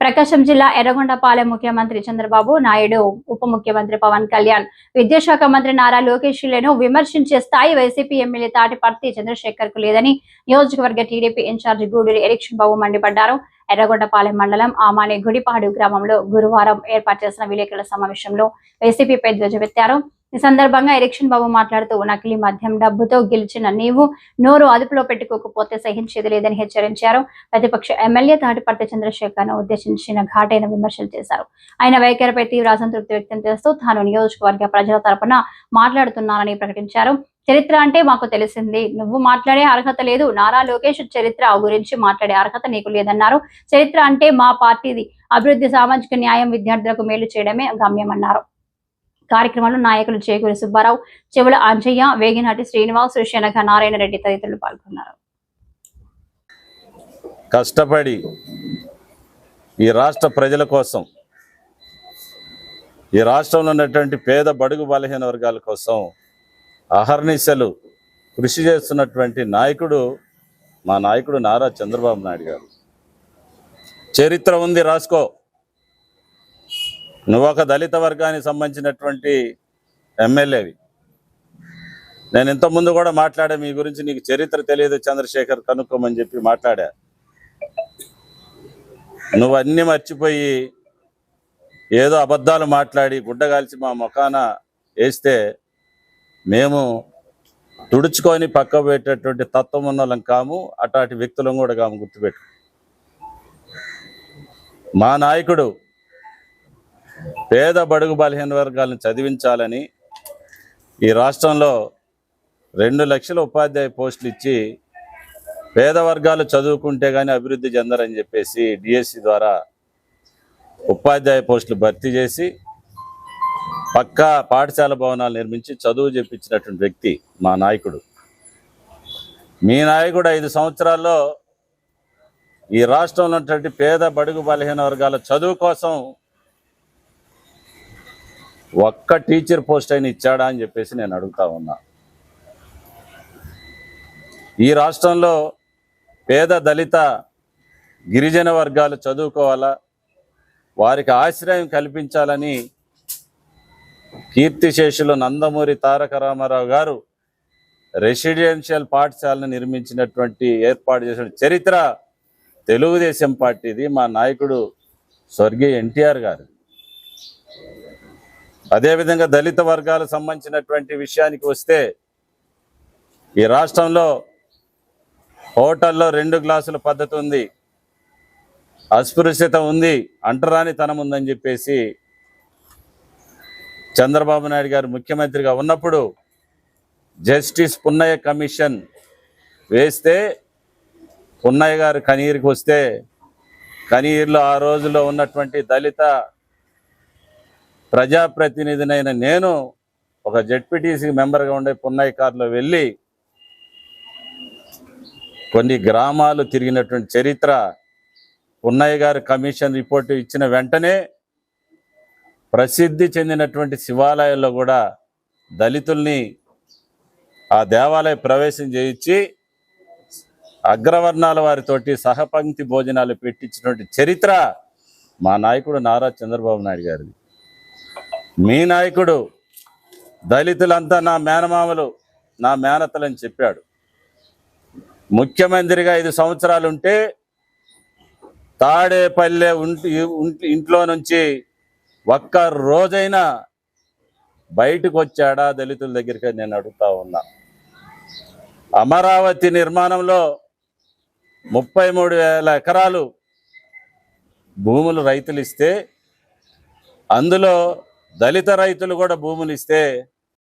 ప్రకాశం జిల్లా ఎర్రగొండపాలెం ముఖ్యమంత్రి చంద్రబాబు నాయుడు ఉప ముఖ్యమంత్రి పవన్ కళ్యాణ్ విద్యాశాఖ మంత్రి నారా లోకేష్లను విమర్శించే స్థాయి వైసీపీ ఎమ్మెల్యే తాటిపర్తి చంద్రశేఖర్కు లేదని నియోజకవర్గ TDP in charge Guduri Erikshan Babu మండిపడ్డారు. ఎర్రగొండపాలెం మండలం ఆమాని గుడిపాడు గ్రామంలో గురువారం ఏర్పాటు చేసిన విలేకరుల సమావేశంలో వైసీపీపై ధ్వజమెత్తారు ఈ సందర్భంగా ఎలక్షన్ బాబు మాట్లాడుతూ నకిలీ మద్యం డబ్బుతో గెలిచిన నీవు నోరు అదుపులో పెట్టుకోకపోతే సహించేది లేదని హెచ్చరించారు. ప్రతిపక్ష ఎమ్మెల్యే తాటిపర్తి చంద్రశేఖర్ను ఉద్దేశించిన ఘాటైన విమర్శలు చేశారు. ఆయన వైఖరిపై తీవ్ర అసంతృప్తి వ్యక్తం చేస్తూ తాను నియోజకవర్గ ప్రజల తరపున మాట్లాడుతున్నానని ప్రకటించారు. చరిత్ర అంటే మాకు తెలిసింది. నువ్వు మాట్లాడే అర్హత లేదు. నారా లోకేష్ చరిత్ర గురించి మాట్లాడే అర్హత నీకు లేదన్నారు. చరిత్ర అంటే మా పార్టీది. అభివృద్ధి సామాజిక న్యాయం విద్యార్థులకు మేలు చేయడమే గమ్యమన్నారు. కార్యక్రమంలో నాయకులు చేకూరి సుబ్బారావు చెవుల అంజయ్య వేగినాటి శ్రీనివాస్ శనగ నారాయణ రెడ్డి తదితరులు పాల్గొన్నారు. కష్టపడి ఈ రాష్ట్ర ప్రజల కోసం ఈ రాష్ట్రంలో ఉన్నటువంటి పేద బడుగు బలహీన వర్గాల కోసం అహర్నిశలు కృషి చేస్తున్నటువంటి నాయకుడు మా నాయకుడు నారా చంద్రబాబు నాయుడు గారు. చరిత్ర ఉంది రాసుకో. నువ్వు ఒక దళిత వర్గానికి సంబంధించినటువంటి ఎమ్మెల్యేవి. నేను ఇంతకుముందు కూడా మాట్లాడా మీ గురించి నీకు చరిత్ర తెలియదు చంద్రశేఖర్ కనుక్కోమని చెప్పి మాట్లాడా. నువ్వు అన్నీ మర్చిపోయి ఏదో అబద్ధాలు మాట్లాడి గుడ్డగాల్చి మా ముఖాన వేస్తే మేము తుడుచుకొని పక్క పెట్టేటువంటి తత్వం ఉన్న వాళ్ళం కాము అటాటి వ్యక్తులం కూడా కాము గుర్తుపెట్టు. మా నాయకుడు పేద బడుగు బలహీన వర్గాలను చదివించాలని ఈ రాష్ట్రంలో రెండు లక్షల ఉపాధ్యాయ పోస్టులు ఇచ్చి పేద వర్గాలు చదువుకుంటే కానీ అభివృద్ధి చెందరని చెప్పేసి డిఎస్సి ద్వారా ఉపాధ్యాయ పోస్టులు భర్తీ చేసి పక్కా పాఠశాల భవనాలు నిర్మించి చదువు చెప్పించినటువంటి వ్యక్తి మా నాయకుడు. మీ నాయకుడు ఐదు సంవత్సరాల్లో ఈ రాష్ట్రంలో ఉన్నటువంటి పేద బడుగు బలహీన వర్గాల చదువు కోసం ఒక్క టీచర్ పోస్ట్ అయినా ఇచ్చాడా అని చెప్పేసి నేను అడుగుతా ఉన్నా. ఈ రాష్ట్రంలో పేద దళిత గిరిజన వర్గాలు చదువుకోవాలా? వారికి ఆశ్రయం కల్పించాలని కీర్తిశేషులు నందమూరి తారక రామారావు గారు రెసిడెన్షియల్ పాఠశాలను నిర్మించినటువంటి ఏర్పాటు చేసిన చరిత్ర తెలుగుదేశం పార్టీది. మా నాయకుడు స్వర్గీయ ఎన్టీఆర్ గారు. అదేవిధంగా దళిత వర్గాలకు సంబంధించినటువంటి విషయానికి వస్తే ఈ రాష్ట్రంలో హోటల్లో రెండు గ్లాసుల పద్ధతి ఉంది. అస్పృశ్యత ఉంది అంటరానితనం ఉందని చెప్పేసి చంద్రబాబు నాయుడు గారు ముఖ్యమంత్రిగా ఉన్నప్పుడు జస్టిస్ పున్నయ్య కమిషన్ వేస్తే పున్నయ్య గారు కనీరుకి వస్తే కనీరులో ఆ రోజుల్లో ఉన్నటువంటి దళిత ప్రజాప్రతినిధినైన నేను ఒక జెడ్పీటీసీ మెంబర్గా ఉండే పున్నయ్య కారులో వెళ్ళి కొన్ని గ్రామాలు తిరిగినటువంటి చరిత్ర పున్నయ్య గారు కమిషన్ రిపోర్టు ఇచ్చిన వెంటనే ప్రసిద్ధి చెందినటువంటి శివాలయాల్లో కూడా దళితుల్ని ఆ దేవాలయ ప్రవేశం చేయించి అగ్రవర్ణాల వారితోటి సహపంక్తి భోజనాలు పెట్టించినటువంటి చరిత్ర మా నాయకుడు నారా చంద్రబాబు నాయుడు గారిది. మీ నాయకుడు దళితులంతా నా మేనమామలు నా మేనతలని చెప్పాడు. ముఖ్యమంత్రిగా ఐదు సంవత్సరాలు ఉంటే తాడేపల్లె ఉంటి ఇంట్లో నుంచి ఒక్క రోజైనా బయటకు వచ్చాడా దళితుల దగ్గరికి నేను అడుగుతా ఉన్నా. అమరావతి నిర్మాణంలో ముప్పై మూడు వేల ఎకరాలు భూములు రైతులు ఇస్తే అందులో దళిత రైతులు కూడా భూములు ఇస్తే